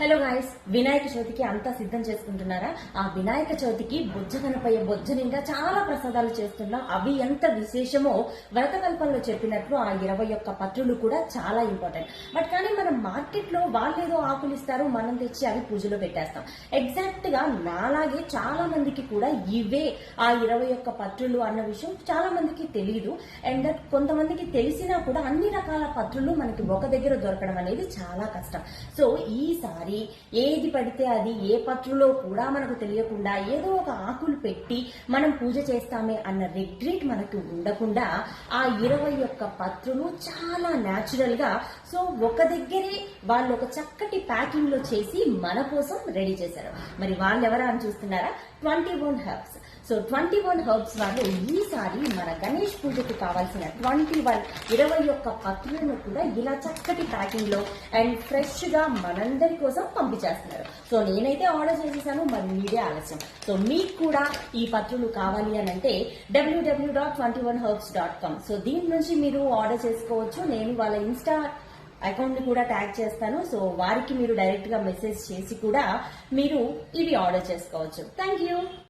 Hello guys Vinayaka చవితికి అంతా సిద్ధం చేసుకుంటున్నారా? ఆ వినాయక చవితికి బొజ్జ కనపయ్య బొజ్జ నిండా చాలా ప్రసాదాలు చేస్తున్నాం. అవి ఎంత విశేషమో వ్రతకల్పంలో చెప్పినట్లు ఆ ఇరవై ఒక్క పత్రులు కూడా చాలా ఇంపార్టెంట్ బట్ కానీ మనం మార్కెట్లో వాళ్ళు వాళ్ళేదో ఆకులు ఇస్తారు మనం తెచ్చి అవి పూజలో పెట్టేస్తాం. ఎగ్జాక్ట్గా నాలాగే చాలా మందికి కూడా ఇవే ఆ ఇరవై ఒక్క పత్రులు అన్న విషయం చాలా మందికి తెలియదు అండ్ దట్ కొంతమందికి తెలిసినా కూడా అన్ని రకాల పత్రులు మనకి ఒక దగ్గర దొరకడం అనేది చాలా కష్టం. సో ఈసారి ఏది పడితే అది ఏ పత్రులో కూడా మనకు తెలియకుండా ఏదో ఒక ఆకులు పెట్టి మనం పూజ చేస్తామే అన్న రిగ్రెట్ మనకు ఉండకుండా ఆ ఇరవై ఒక్క పత్రులు చాలా న్యాచురల్గా సో ఒక దగ్గరే వాళ్ళు ఒక చక్కటి ప్యాకింగ్లో చేసి మన కోసం రెడీ చేశారు. మరి వాళ్ళు ఎవరా అని చూస్తున్నారా? Twenty one herbs so twenty one herbs వాళ్ళు ఈసారి మన గణేష్ పూజకు కావాల్సిన ట్వంటీ వన్ ఇరవై ఒక్క పత్రులను కూడా ఇలా చక్కటి ప్యాకింగ్లో అండ్ ఫ్రెష్గా మనందరి కోసం పంపించేస్తున్నారు. సో నేనైతే ఆర్డర్ చేసేసాను మరి మీదే ఆలస్యం. సో మీకు కూడా ఈ పత్రులు కావాలి అని అంటే W W dot twenty one herbs dot com so దీని నుంచి మీరు ఆర్డర్ చేసుకోవచ్చు. నేను వాళ్ళ ఇన్స్టా అకౌంట్ని కూడా ట్యాగ్ చేస్తాను. సో వారికి మీరు డైరెక్ట్గా మెసేజ్ చేసి కూడా మీరు ఇవి ఆర్డర్ చేసుకోవచ్చు. Thank you